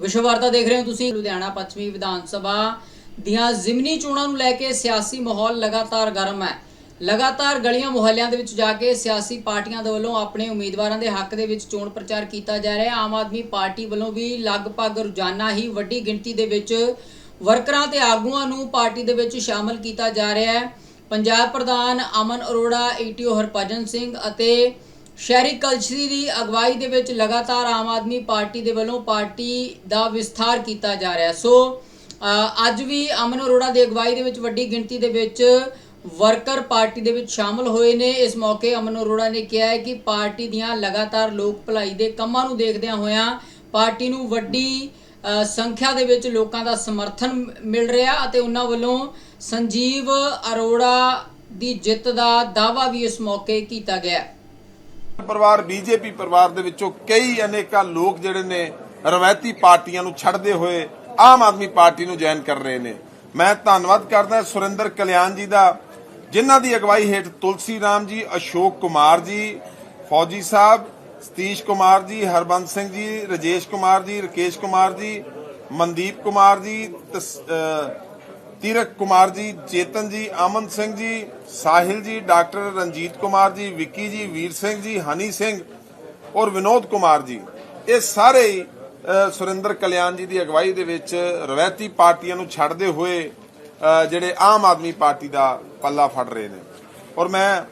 ਵਿਸ਼ਵ ਵਾਰਤਾ ਦੇਖ ਰਹੇ ਹੋ ਤੁਸੀਂ, ਲੁਧਿਆਣਾ ਪੱਛਮੀ ਵਿਧਾਨ ਸਭਾ ਦੀਆਂ ਜ਼ਿਮਨੀ ਚੋਣਾਂ ਨੂੰ ਲੈ ਕੇ ਸਿਆਸੀ ਮਾਹੌਲ ਲਗਾਤਾਰ ਗਰਮ ਹੈ। ਲਗਾਤਾਰ ਗਲੀਆਂ ਮੁਹੱਲਿਆਂ ਦੇ ਵਿੱਚ ਜਾ ਕੇ ਸਿਆਸੀ ਪਾਰਟੀਆਂ ਦੇ ਵੱਲੋਂ ਆਪਣੇ ਉਮੀਦਵਾਰਾਂ ਦੇ ਹੱਕ ਦੇ ਵਿੱਚ ਚੋਣ ਪ੍ਰਚਾਰ ਕੀਤਾ ਜਾ ਰਿਹਾ ਹੈ। ਆਮ ਆਦਮੀ ਪਾਰਟੀ ਵੱਲੋਂ ਵੀ ਲਗਭਗ ਰੋਜ਼ਾਨਾ ਹੀ ਵੱਡੀ ਗਿਣਤੀ ਦੇ ਵਿੱਚ ਵਰਕਰਾਂ ਤੇ ਆਗੂਆਂ ਨੂੰ ਪਾਰਟੀ ਦੇ ਵਿੱਚ ਸ਼ਾਮਲ ਕੀਤਾ ਜਾ ਰਿਹਾ ਹੈ। ਪੰਜਾਬ ਪ੍ਰਧਾਨ ਅਮਨ ਅਰੋੜਾ ਈਟੀਓ ਹਰਭਜਨ ਸਿੰਘ ਅਤੇ ਸ਼ਹਿਰੀ ਕਲਚਰੀ ਦੀ ਅਗਵਾਈ ਦੇ ਵਿੱਚ ਲਗਾਤਾਰ ਆਮ ਆਦਮੀ ਪਾਰਟੀ ਦੇ ਵੱਲੋਂ ਪਾਰਟੀ ਦਾ ਵਿਸਥਾਰ ਕੀਤਾ ਜਾ ਰਿਹਾ। ਸੋ ਅੱਜ ਵੀ ਅਮਨ ਅਰੋੜਾ ਦੀ ਅਗਵਾਈ ਦੇ ਵਿੱਚ ਵੱਡੀ ਗਿਣਤੀ ਦੇ ਵਿੱਚ ਵਰਕਰ ਪਾਰਟੀ ਦੇ ਵਿੱਚ ਸ਼ਾਮਲ ਹੋਏ ਨੇ। ਇਸ ਮੌਕੇ ਅਮਨ ਅਰੋੜਾ ਨੇ ਕਿਹਾ ਹੈ ਕਿ ਪਾਰਟੀ ਦੀਆਂ ਲਗਾਤਾਰ ਲੋਕ ਭਲਾਈ ਦੇ ਕੰਮਾਂ ਨੂੰ ਦੇਖਦਿਆਂ ਹੋਇਆਂ ਪਾਰਟੀ ਨੂੰ ਵੱਡੀ ਸੰਖਿਆ ਦੇ ਵਿੱਚ ਲੋਕਾਂ ਦਾ ਸਮਰਥਨ ਮਿਲ ਰਿਹਾ ਅਤੇ ਉਹਨਾਂ ਵੱਲੋਂ ਸੰਜੀਵ ਅਰੋੜਾ ਦੀ ਜਿੱਤ ਦਾ ਦਾਅਵਾ ਵੀ ਇਸ ਮੌਕੇ ਕੀਤਾ ਗਿਆ। ਪਰਿਵਾਰ, ਬੀਜੇਪੀ ਪਰਿਵਾਰ ਦੇ ਵਿੱਚੋਂ ਕਈ ਅਨੇਕਾਂ ਲੋਕ ਜਿਹੜੇ ਨੇ ਰਵਾਇਤੀ ਪਾਰਟੀਆਂ ਨੂੰ ਛੱਡਦੇ ਹੋਏ ਆਮ ਆਦਮੀ ਪਾਰਟੀ ਨੂੰ ਜੁਆਇਨ ਕਰ ਰਹੇ ਨੇ। ਮੈਂ ਧੰਨਵਾਦ ਕਰਦਾ ਸੁਰਿੰਦਰ ਕਲਿਆਣ ਜੀ ਦਾ, ਜਿਨ੍ਹਾਂ ਦੀ ਅਗਵਾਈ ਹੇਠ ਤੁਲਸੀ ਰਾਮ ਜੀ, ਅਸ਼ੋਕ ਕੁਮਾਰ ਜੀ, ਫੌਜੀ ਸਾਹਿਬ, ਸਤੀਸ਼ ਕੁਮਾਰ ਜੀ, ਹਰਬੰਸ ਸਿੰਘ ਜੀ, ਰਜੇਸ਼ ਕੁਮਾਰ ਜੀ, ਰਕੇਸ਼ ਕੁਮਾਰ ਜੀ, ਮਨਦੀਪ ਕੁਮਾਰ ਜੀ ਤੀਰਕ ਕੁਮਾਰ ਜੀ, ਚੇਤਨ ਜੀ, ਅਮਨ ਸਿੰਘ ਜੀ, ਸਾਹਿਲ ਜੀ, ਡਾਕਟਰ ਰਣਜੀਤ ਕੁਮਾਰ ਜੀ, ਵਿੱਕੀ ਜੀ, ਵੀਰ ਸਿੰਘ ਜੀ, ਹਨੀ ਸਿੰਘ ਔਰ ਵਿਨੋਦ ਕੁਮਾਰ ਜੀ। ਇਹ ਸਾਰੇ ਸੁਰਿੰਦਰ ਕਲਿਆਣ ਜੀ ਦੀ ਅਗਵਾਈ ਦੇ ਵਿੱਚ ਰਵਾਇਤੀ ਪਾਰਟੀਆਂ ਨੂੰ ਛੱਡਦੇ ਹੋਏ ਜਿਹੜੇ ਆਮ ਆਦਮੀ ਪਾਰਟੀ ਦਾ ਪੱਲਾ ਫੜ ਰਹੇ ਨੇ। ਔਰ ਮੈਂ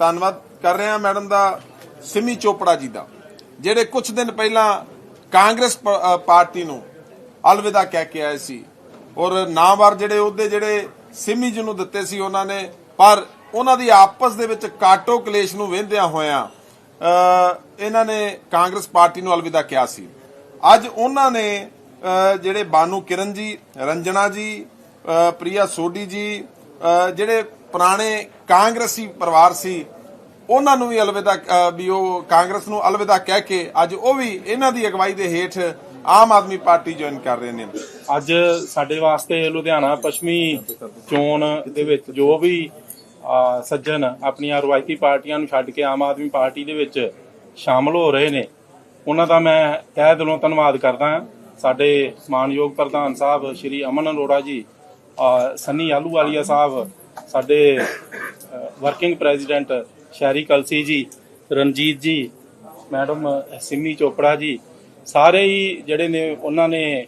ਧੰਨਵਾਦ ਕਰ ਰਿਹਾ ਮੈਡਮ ਦਾ, ਸਿਮੀ ਚੋਪੜਾ ਜੀ ਦਾ, ਜਿਹੜੇ ਕੁਝ ਦਿਨ ਪਹਿਲਾਂ ਕਾਂਗਰਸ ਪਾਰਟੀ ਨੂੰ ਅਲਵਿਦਾ ਕਹਿ ਕੇ ਆਏ ਸੀ। ਔਰ ਨਾਮਵਰ ਜਿਹੜੇ ਉਹਦੇ ਜਿਹੜੇ ਸਿਮੀ ਜੀ ਨੂੰ ਦਿੱਤੇ ਸੀ ਉਹਨਾਂ ਨੇ ਪਰ ਉਹਨਾਂ ਦੀ ਆਪਸ ਦੇ ਵਿੱਚ ਕਾਟੋ ਕਲੇਸ਼ ਨੂੰ ਵਹਿੰਦਿਆਂ ਹੋਇਆਂ ਇਹਨਾਂ ਨੇ ਕਾਂਗਰਸ ਪਾਰਟੀ ਨੂੰ ਅਲਵਿਦਾ ਕਿਹਾ ਸੀ। ਅੱਜ ਉਹਨਾਂ ਨੇ ਜਿਹੜੇ ਬਾਨੂ ਕਿਰਨ ਜੀ ਰੰਜਨਾ ਜੀ ਅ, ਪ੍ਰਿਆ ਸੋਢੀ ਜੀ ਜਿਹੜੇ ਪੁਰਾਣੇ ਕਾਂਗਰਸੀ ਪਰਿਵਾਰ ਸੀ ਉਹਨਾਂ ਨੂੰ ਵੀ ਅਲਵਿਦਾ ਵੀ ਉਹ ਕਾਂਗਰਸ ਨੂੰ ਅਲਵਿਦਾ ਕਹਿ ਕੇ ਅੱਜ ਉਹ ਵੀ ਇਹਨਾਂ ਦੀ ਅਗਵਾਈ ਦੇ ਹੇਠ ਆਮ ਆਦਮੀ ਪਾਰਟੀ ਜੁਆਇਨ ਕਰ ਰਹੇ ਨੇ। ਅੱਜ ਸਾਡੇ ਵਾਸਤੇ ਲੁਧਿਆਣਾ ਪੱਛਮੀ ਚੋਣ ਦੇ ਵਿੱਚ ਜੋ ਵੀ ਸੱਜਣ ਆਪਣੀਆਂ ਰਵਾਇਤੀ ਪਾਰਟੀਆਂ ਨੂੰ ਛੱਡ ਕੇ ਆਮ ਆਦਮੀ ਪਾਰਟੀ ਦੇ ਵਿੱਚ ਸ਼ਾਮਲ ਹੋ ਰਹੇ ਨੇ, ਉਹਨਾਂ ਦਾ ਮੈਂ ਤਹਿ ਦਿਲੋਂ ਧੰਨਵਾਦ ਕਰਦਾ ਹਾਂ। ਸਾਡੇ ਮਾਨਯੋਗ ਪ੍ਰਧਾਨ ਸਾਹਿਬ ਸ਼੍ਰੀ ਅਮਨ ਅਰੋੜਾ ਜੀ ਸੰਨੀ ਆਲੂਵਾਲੀਆ ਸਾਹਿਬ, ਸਾਡੇ ਵਰਕਿੰਗ ਪ੍ਰੈਜ਼ੀਡੈਂਟ ਸ਼ਹਿਰੀ ਕਲਸੀ ਜੀ, ਰਣਜੀਤ ਜੀ, ਮੈਡਮ ਸਿੰਮੀ ਚੋਪੜਾ ਜੀ, ਸਾਰੇ ਹੀ ਜਿਹੜੇ ਨੇ, ਉਹਨਾਂ ਨੇ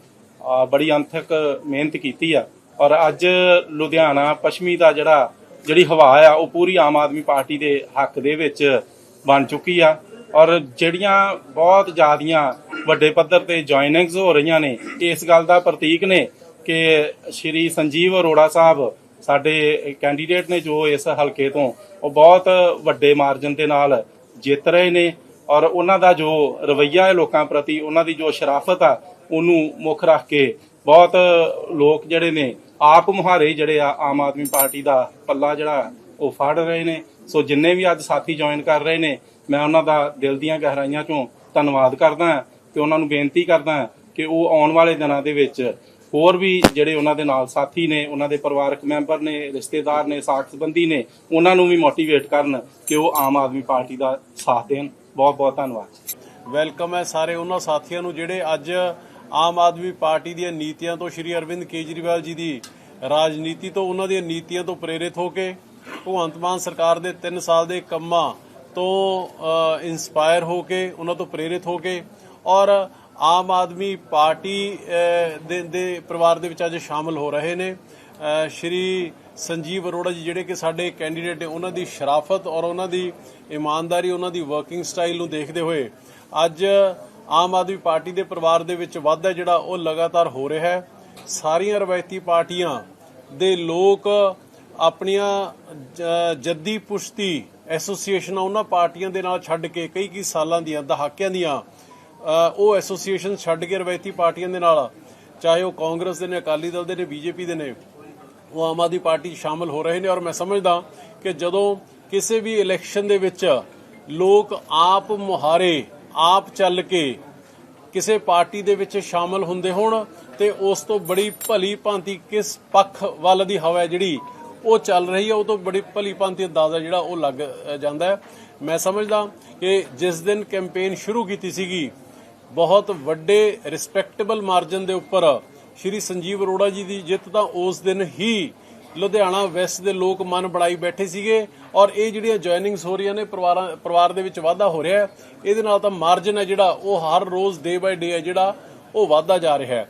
ਬੜੀ ਅੰਥਕ ਮਿਹਨਤ ਕੀਤੀ ਆ। ਔਰ ਅੱਜ ਲੁਧਿਆਣਾ ਪੱਛਮੀ ਦਾ ਜਿਹੜਾ, ਜਿਹੜੀ ਹਵਾ ਆ, ਉਹ ਪੂਰੀ ਆਮ ਆਦਮੀ ਪਾਰਟੀ ਦੇ ਹੱਕ ਦੇ ਵਿੱਚ ਬਣ ਚੁੱਕੀ ਆ। ਔਰ ਜਿਹੜੀਆਂ ਬਹੁਤ ਜ਼ਿਆਦੀਆਂ ਵੱਡੇ ਪੱਧਰ ਤੇ ਜੁਆਇਨਿੰਗਸ ਹੋ ਰਹੀਆਂ ਨੇ, ਇਸ ਗੱਲ ਦਾ ਪ੍ਰਤੀਕ ਨੇ ਕਿ ਸ਼੍ਰੀ ਸੰਜੀਵ ਅਰੋੜਾ ਸਾਹਿਬ, ਸਾਡੇ ਕੈਂਡੀਡੇਟ ਨੇ ਜੋ ਇਸ ਹਲਕੇ ਤੋਂ, ਉਹ ਬਹੁਤ ਵੱਡੇ ਮਾਰਜਨ ਦੇ ਨਾਲ ਜਿੱਤ ਰਹੇ ਨੇ। ਔਰ ਉਹਨਾਂ ਦਾ ਜੋ ਰਵੱਈਆ ਹੈ ਲੋਕਾਂ ਪ੍ਰਤੀ, ਉਹਨਾਂ ਦੀ ਜੋ ਸ਼ਰਾਫਤ ਆ ਉਹਨੂੰ ਮੁੱਖ ਰੱਖ ਕੇ ਬਹੁਤ ਲੋਕ ਜਿਹੜੇ ਨੇ, ਆਪ ਮੁਹਾਰੇ ਜਿਹੜੇ ਆ, ਆਮ ਆਦਮੀ ਪਾਰਟੀ ਦਾ ਪੱਲਾ ਜਿਹੜਾ, ਉਹ ਫੜ ਰਹੇ ਨੇ। ਸੋ ਜਿੰਨੇ ਵੀ ਅੱਜ ਸਾਥੀ ਜੁਆਇਨ ਕਰ ਰਹੇ ਨੇ, ਮੈਂ ਉਹਨਾਂ ਦਾ ਦਿਲ ਦੀਆਂ ਗਹਿਰਾਈਆਂ ਚੋਂ ਧੰਨਵਾਦ ਕਰਦਾ ਹਾਂ ਤੇ ਉਹਨਾਂ ਨੂੰ ਬੇਨਤੀ ਕਰਦਾ ਕਿ ਉਹ ਆਉਣ ਵਾਲੇ ਦਿਨਾਂ ਦੇ ਵਿੱਚ ਹੋਰ ਵੀ ਜਿਹੜੇ ਉਹਨਾਂ ਦੇ ਨਾਲ ਸਾਥੀ ਨੇ, ਉਹਨਾਂ ਦੇ ਪਰਿਵਾਰਕ ਮੈਂਬਰ ਨੇ, ਰਿਸ਼ਤੇਦਾਰ ਨੇ, ਸਾਖ ਸੰਬੰਧੀ ਨੇ, ਉਹਨਾਂ ਨੂੰ ਵੀ ਮੋਟੀਵੇਟ ਕਰਨ ਕਿ ਉਹ ਆਮ ਆਦਮੀ ਪਾਰਟੀ ਦਾ ਸਾਥ ਦੇਣ। ਬਹੁਤ ਬਹੁਤ ਧੰਨਵਾਦ। ਵੈਲਕਮ ਹੈ ਸਾਰੇ ਉਹਨਾਂ ਸਾਥੀਆਂ ਨੂੰ ਜਿਹੜੇ ਅੱਜ ਆਮ ਆਦਮੀ ਪਾਰਟੀ ਦੀਆਂ ਨੀਤੀਆਂ ਤੋਂ ਸ਼੍ਰੀ ਅਰਵਿੰਦ ਕੇਜਰੀਵਾਲ ਜੀ ਦੀ ਰਾਜਨੀਤੀ ਤੋਂ ਉਹਨਾਂ ਦੀਆਂ ਨੀਤੀਆਂ ਤੋਂ ਪ੍ਰੇਰਿਤ ਹੋ ਕੇ ਭਗਵੰਤ ਮਾਨ ਸਰਕਾਰ ਦੇ 3 ਸਾਲ ਦੇ ਕੰਮਾਂ ਤੋਂ ਇਨਸਪਾਇਰ ਹੋ ਕੇ ਉਹਨਾਂ ਤੋਂ ਪ੍ਰੇਰਿਤ ਹੋ ਕੇ ਔਰ ਆਮ ਆਦਮੀ ਪਾਰਟੀ ਦੇ ਦੇ ਪਰਿਵਾਰ ਦੇ ਵਿੱਚ ਅੱਜ ਸ਼ਾਮਲ ਹੋ ਰਹੇ ਨੇ। ਸ਼੍ਰੀ ਸੰਜੀਵ ਅਰੋੜਾ ਜੀ ਜਿਹੜੇ ਕਿ ਸਾਡੇ ਕੈਂਡੀਡੇਟ ਨੇ, ਉਹਨਾਂ ਦੀ ਸ਼ਰਾਫਤ ਔਰ ਉਹਨਾਂ ਦੀ ਇਮਾਨਦਾਰੀ, ਉਹਨਾਂ ਦੀ ਵਰਕਿੰਗ ਸਟਾਈਲ ਨੂੰ ਦੇਖਦੇ ਹੋਏ ਅੱਜ ਆਮ ਆਦਮੀ ਪਾਰਟੀ ਦੇ ਪਰਿਵਾਰ ਦੇ ਵਿੱਚ ਵਾਧਾ ਜਿਹੜਾ ਉਹ ਲਗਾਤਾਰ ਹੋ ਰਿਹਾ ਹੈ। ਸਾਰੀਆਂ ਰਵਾਇਤੀ ਪਾਰਟੀਆਂ ਦੇ ਲੋਕ ਆਪਣੀਆਂ ਜੱਦੀ ਪੁਸ਼ਤੀ ਐਸੋਸੀਏਸ਼ਨਾਂ ਉਹਨਾਂ ਪਾਰਟੀਆਂ ਦੇ ਨਾਲ ਛੱਡ ਕੇ ਕਈ ਕਈ ਸਾਲਾਂ ਦੀਆਂ, ਦਹਾਕਿਆਂ ਦੀਆਂ ਉਹ ਐਸੋਸੀਏਸ਼ਨ ਛੱਡ ਕੇ ਰਵਾਇਤੀ ਪਾਰਟੀਆਂ ਦੇ ਨਾਲ, ਚਾਹੇ ਉਹ ਕਾਂਗਰਸ ਦੇ ਨੇ, ਅਕਾਲੀ ਦਲ ਦੇ ਨੇ, ਬੀਜੇਪੀ ਦੇ ਨੇ, ਉਹ ਆਮ ਆਦਮੀ ਪਾਰਟੀ 'ਚ ਸ਼ਾਮਲ ਹੋ ਰਹੇ ਨੇ। ਔਰ ਮੈਂ ਸਮਝਦਾ ਕਿ ਜਦੋਂ ਕਿਸੇ ਵੀ ਇਲੈਕਸ਼ਨ ਦੇ ਵਿੱਚ ਲੋਕ ਆਪ ਮੁਹਾਰੇ ਆਪ ਚੱਲ ਕੇ ਕਿਸੇ ਪਾਰਟੀ ਦੇ ਵਿੱਚ ਸ਼ਾਮਲ ਹੁੰਦੇ ਹੋਣ ਤੇ ਉਸ ਤੋਂ ਬੜੀ ਭਲੀ ਭਾਂਤੀ ਕਿਸ ਪੱਖ ਵੱਲ ਦੀ ਹਵਾ ਜਿਹੜੀ ਉਹ ਚੱਲ ਰਹੀ ਹੈ, ਉਹ ਤੋਂ ਬੜੀ ਭਲੀ ਭਾਂਤੀ ਅੰਦਾਜ਼ਾ ਜਿਹੜਾ ਉਹ ਲੱਗ ਜਾਂਦਾ ਮੈਂ ਸਮਝਦਾ ਕਿ ਜਿਸ ਦਿਨ ਕੈਂਪੇਨ ਸ਼ੁਰੂ ਕੀਤੀ ਸੀਗੀ, ਬਹੁਤ ਵੱਡੇ ਰਿਸਪੈਕਟੇਬਲ ਮਾਰਜਨ ਦੇ ਉੱਪਰ ਸ਼੍ਰੀ ਸੰਜੀਵ ਅਰੋੜਾ ਜੀ ਦੀ ਜਿੱਤ ਤਾਂ ਉਸ ਦਿਨ ਹੀ ਲੁਧਿਆਣਾ ਵੈਸਟ ਦੇ ਲੋਕ ਮਨ ਬਣਾਈ ਬੈਠੇ ਸੀਗੇ ਔਰ ਇਹ ਜਿਹੜੀਆਂ ਜੁਆਇਨਿੰਗਸ ਹੋ ਰਹੀਆਂ ਨੇ, ਪਰਿਵਾਰਾਂ, ਪਰਿਵਾਰ ਦੇ ਵਿੱਚ ਵਾਧਾ ਹੋ ਰਿਹਾ ਇਹਦੇ ਨਾਲ ਤਾਂ ਮਾਰਜਨ ਹੈ ਜਿਹੜਾ, ਉਹ ਹਰ ਰੋਜ਼ ਡੇ ਬਾਈ ਡੇ ਹੈ ਜਿਹੜਾ, ਉਹ ਵਾਧਾ ਜਾ ਰਿਹਾ ਹੈ।